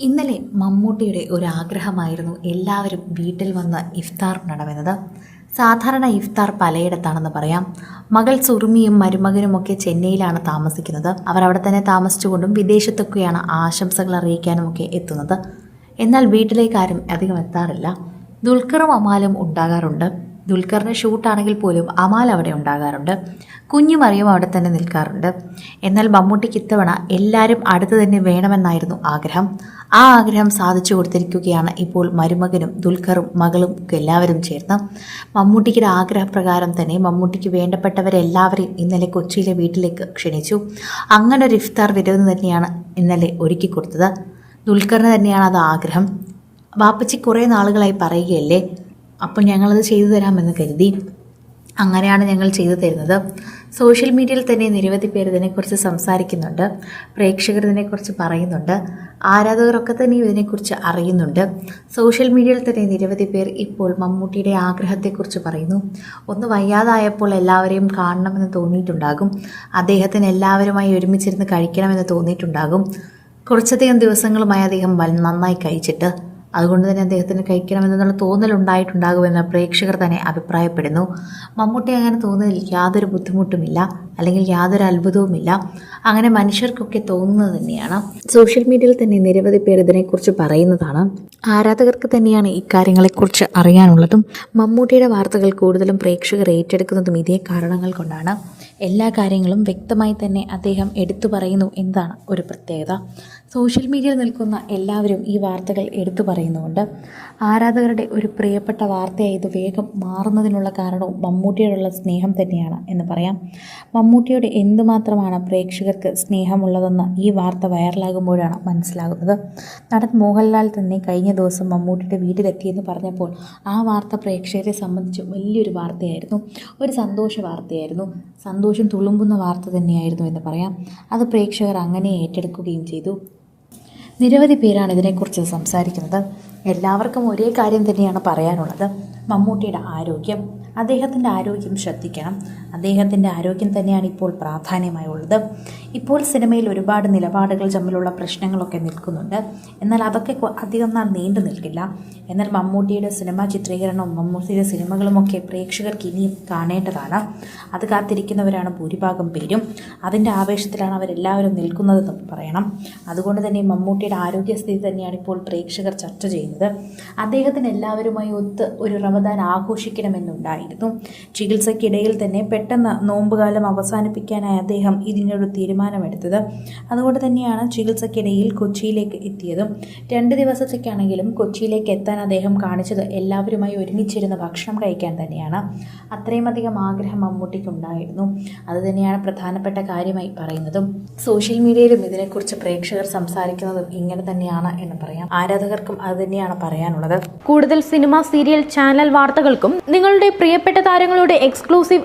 ഇന്നലെ മമ്മൂട്ടിയുടെ ഒരു ആഗ്രഹമായിരുന്നു എല്ലാവരും വീട്ടിൽ വന്ന് ഇഫ്താർ നടമെന്നത് സാധാരണ ഇഫ്താർ പലയിടത്താണെന്ന് പറയാം. മകൾ സുറുമിയും മരുമകനുമൊക്കെ ചെന്നൈയിലാണ് താമസിക്കുന്നത്. അവർ അവിടെ തന്നെ താമസിച്ചുകൊണ്ടും വിദേശത്തൊക്കെയാണ് ആശംസകൾ അറിയിക്കാനുമൊക്കെ എത്തുന്നത്. എന്നാൽ വീട്ടിലേക്കാരും അധികം എത്താറില്ല. ദുൽഖറും അമാലും ഉണ്ടാകാറുണ്ട്. ദുൽഖറിന്റെ ഷൂട്ടാണെങ്കിൽ പോലും അമാൽ അവിടെ ഉണ്ടാകാറുണ്ട്. കുഞ്ഞു മറിയും അവിടെ തന്നെ നിൽക്കാറുണ്ട്. എന്നാൽ മമ്മൂട്ടിക്ക് ഇത്തവണ എല്ലാവരും അടുത്ത് തന്നെ വേണമെന്നായിരുന്നു ആഗ്രഹം. ആ ആഗ്രഹം സാധിച്ചു കൊടുത്തിരിക്കുകയാണ് ഇപ്പോൾ മരുമകനും ദുൽഖറും മകളും എല്ലാവരും ചേർന്ന്. മമ്മൂട്ടിയുടെ ആഗ്രഹപ്രകാരം തന്നെ മമ്മൂട്ടിക്ക് വേണ്ടപ്പെട്ടവരെല്ലാവരെയും ഇന്നലെ കൊച്ചിയിലെ വീട്ടിലേക്ക് ക്ഷണിച്ചു. അങ്ങനെ ഒരു ഇഫ്താർ വിരുന്ന് തന്നെയാണ് ഇന്നലെ ഒരുക്കി കൊടുത്തത്. ദുൽഖറിന് തന്നെയാണ് അത് ആഗ്രഹം. വാപ്പച്ചി കുറേ നാളുകളായി പറയുകയല്ലേ? അപ്പോൾ ഞങ്ങളത് ചെയ്തു തരാമെന്ന് കരുതി അങ്ങനെയാണ് ഞങ്ങൾ ചെയ്തു തരുന്നത്. സോഷ്യൽ മീഡിയയിൽ തന്നെ നിരവധി പേർ ഇതിനെക്കുറിച്ച് സംസാരിക്കുന്നുണ്ട്. പ്രേക്ഷകർ ഇതിനെക്കുറിച്ച് പറയുന്നുണ്ട്. ആരാധകരൊക്കെ തന്നെ ഇതിനെക്കുറിച്ച് അറിയുന്നുണ്ട്. സോഷ്യൽ മീഡിയയിൽ തന്നെ നിരവധി പേർ ഇപ്പോൾ മമ്മൂട്ടിയുടെ ആഗ്രഹത്തെക്കുറിച്ച് പറയുന്നു. ഒന്ന് വയ്യാതായപ്പോൾ എല്ലാവരെയും കാണണമെന്ന് തോന്നിയിട്ടുണ്ടാകും. അദ്ദേഹത്തിന് എല്ലാവരുമായി ഒരുമിച്ചിരുന്ന് കഴിക്കണമെന്ന് തോന്നിയിട്ടുണ്ടാകും. കുറച്ചധികം ദിവസങ്ങളുമായി അദ്ദേഹം നന്നായി കഴിച്ചിട്ട് അതുകൊണ്ട് തന്നെ അദ്ദേഹത്തിന് കഴിക്കണമെന്നുള്ള തോന്നലുണ്ടായിട്ടുണ്ടാകുമെന്ന് പ്രേക്ഷകർ തന്നെ അഭിപ്രായപ്പെടുന്നു. മമ്മൂട്ടി അങ്ങനെ തോന്നുന്നതിൽ യാതൊരു ബുദ്ധിമുട്ടുമില്ല. അല്ലെങ്കിൽ യാതൊരു അത്ഭുതവുമില്ല. അങ്ങനെ മനുഷ്യർക്കൊക്കെ തോന്നുന്നത് തന്നെയാണ്. സോഷ്യൽ മീഡിയയിൽ തന്നെ നിരവധി പേർ ഇതിനെക്കുറിച്ച് പറയുന്നതാണ്. ആരാധകർക്ക് തന്നെയാണ് ഇക്കാര്യങ്ങളെക്കുറിച്ച് അറിയാനുള്ളതും മമ്മൂട്ടിയുടെ വാർത്തകൾ കൂടുതലും പ്രേക്ഷകർ ഏറ്റെടുക്കുന്നതും ഇതേ കാരണങ്ങൾ കൊണ്ടാണ്. എല്ലാ കാര്യങ്ങളും വ്യക്തമായി തന്നെ അദ്ദേഹം എടുത്തു പറയുന്നു എന്നതാണ് ഒരു പ്രത്യേകത. സോഷ്യൽ മീഡിയയിൽ നിൽക്കുന്ന എല്ലാവരും ഈ വാർത്തകൾ എടുത്തു പറയുന്നുണ്ട് ആരാധകരുടെ ഒരു പ്രിയപ്പെട്ട വാർത്തയായി ഇത് വേഗം മാറുന്നതിനുള്ള കാരണവും മമ്മൂട്ടിയോടുള്ള സ്നേഹം തന്നെയാണ് എന്ന് പറയാം. മമ്മൂട്ടിയോട് എന്തുമാത്രമാണ് പ്രേക്ഷകർക്ക് സ്നേഹമുള്ളതെന്ന് ഈ വാർത്ത വൈറലാകുമ്പോഴാണ് മനസ്സിലാകുന്നത്. നടൻ മോഹൻലാൽ തന്നെ കഴിഞ്ഞ ദിവസം മമ്മൂട്ടിയുടെ വീട്ടിലെത്തിയെന്ന് പറഞ്ഞപ്പോൾ ആ വാർത്ത പ്രേക്ഷകരെ സംബന്ധിച്ച് വലിയൊരു വാർത്തയായിരുന്നു. ഒരു സന്തോഷ വാർത്തയായിരുന്നു. സന്തോഷം തുളുമ്പുന്ന വാർത്ത തന്നെയായിരുന്നു എന്ന് പറയാം. അത് പ്രേക്ഷകർ അങ്ങനെ ഏറ്റെടുക്കുകയും ചെയ്തു. നിരവധി പേരാണ് ഇതിനെക്കുറിച്ച് സംസാരിക്കുന്നത്. എല്ലാവർക്കും ഒരേ കാര്യം തന്നെയാണ് പറയാനുള്ളത്. മമ്മൂട്ടിയുടെ ആരോഗ്യം. അദ്ദേഹത്തിന്റെ ആരോഗ്യം ശ്രദ്ധിക്കണം. അദ്ദേഹത്തിന്റെ ആരോഗ്യം തന്നെയാണ് ഇപ്പോൾ പ്രാധാന്യമായി ഉള്ളത് ഇപ്പോൾ സിനിമയിൽ ഒരുപാട് നിലപാടുകൾ തമ്മിലുള്ള പ്രശ്നങ്ങളൊക്കെ നിൽക്കുന്നുണ്ട്. എന്നാൽ അതൊക്കെ അധികം നാൾ നീണ്ടു നിൽക്കില്ല. എന്നാൽ മമ്മൂട്ടിയുടെ സിനിമാ ചിത്രീകരണവും മമ്മൂട്ടിയുടെ സിനിമകളുമൊക്കെ പ്രേക്ഷകർക്ക് ഇനിയും കാണേണ്ടതാണ്. അത് കാത്തിരിക്കുന്നവരാണ് ഭൂരിഭാഗം പേരും. അതിന്റെ ആവേശത്തിലാണ് അവരെല്ലാവരും നിൽക്കുന്നതെന്ന് പറയണം. അതുകൊണ്ട് തന്നെ മമ്മൂട്ടിയുടെ ആരോഗ്യസ്ഥിതി തന്നെയാണ് ഇപ്പോൾ പ്രേക്ഷകർ ചർച്ച ചെയ്യുന്നത്. അദ്ദേഹത്തിന് എല്ലാവരുമായി ഒത്ത് ഒരു റമദാൻ ആഘോഷിക്കണമെന്നുണ്ടായിരുന്നു. ചികിത്സയ്ക്കിടയിൽ തന്നെ പെട്ടെന്ന് നോമ്പുകാലം അവസാനിപ്പിക്കാനായി അദ്ദേഹം ഇതിനൊരു തീരുമാനമെടുത്തത്. അതുകൊണ്ട് തന്നെയാണ് ചികിത്സയ്ക്കിടയിൽ കൊച്ചിയിലേക്ക് എത്തിയതും. രണ്ട് ദിവസത്തേക്കാണെങ്കിലും കൊച്ചിയിലേക്ക് എത്താൻ അദ്ദേഹം കാണിച്ചത് എല്ലാവരുമായി ഒരുമിച്ചിരുന്ന് ഭക്ഷണം കഴിക്കാൻ തന്നെയാണ്. അത്രയും അധികം ആഗ്രഹം മമ്മൂട്ടിക്കുണ്ടായിരുന്നു. അത് തന്നെയാണ് പ്രധാനപ്പെട്ട കാര്യമായി പറയുന്നതും. സോഷ്യൽ മീഡിയയിലും ഇതിനെക്കുറിച്ച് പ്രേക്ഷകർ സംസാരിക്കുന്നതും ഇങ്ങനെ തന്നെയാണ് എന്ന് പറയാം. ആരാധകർക്കും അത് തന്നെയാണ് പറയാനുള്ളത്. കൂടുതൽ സിനിമ സീരിയൽ ചാനൽ വാർത്തകൾക്കും നിങ്ങളുടെ പ്രിയപ്പെട്ട താരങ്ങളുടെ എക്സ്ക്ലൂസീവ്